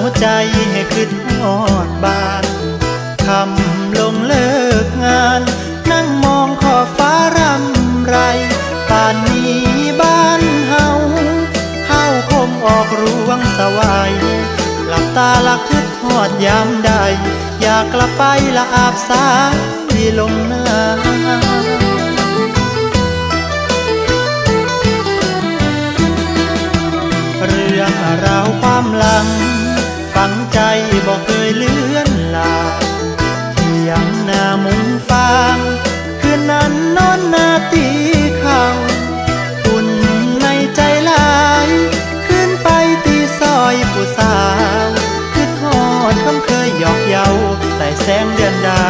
าวใจให้ขึ้นหอดบานคำลงเลิกงาน นั่งมองขอฟ้ารำไรป่านนี้บ้านเฮาเฮาคมออกรวงสวายหลับตาละคึดหอดยามใด อยากกลับไปละอาบสาดีลงน้ำเรื่องรา ฝังใจบอกเคยเลื่อนลาเที่ยงหน้ามุงฟางคืนนั้นนอนนาตีข่าตุ่นในใจลายขึ้นไปตีซอยผู้สาว คือทอดคำเคยหยอกเยาแต่แสงเดือนดาว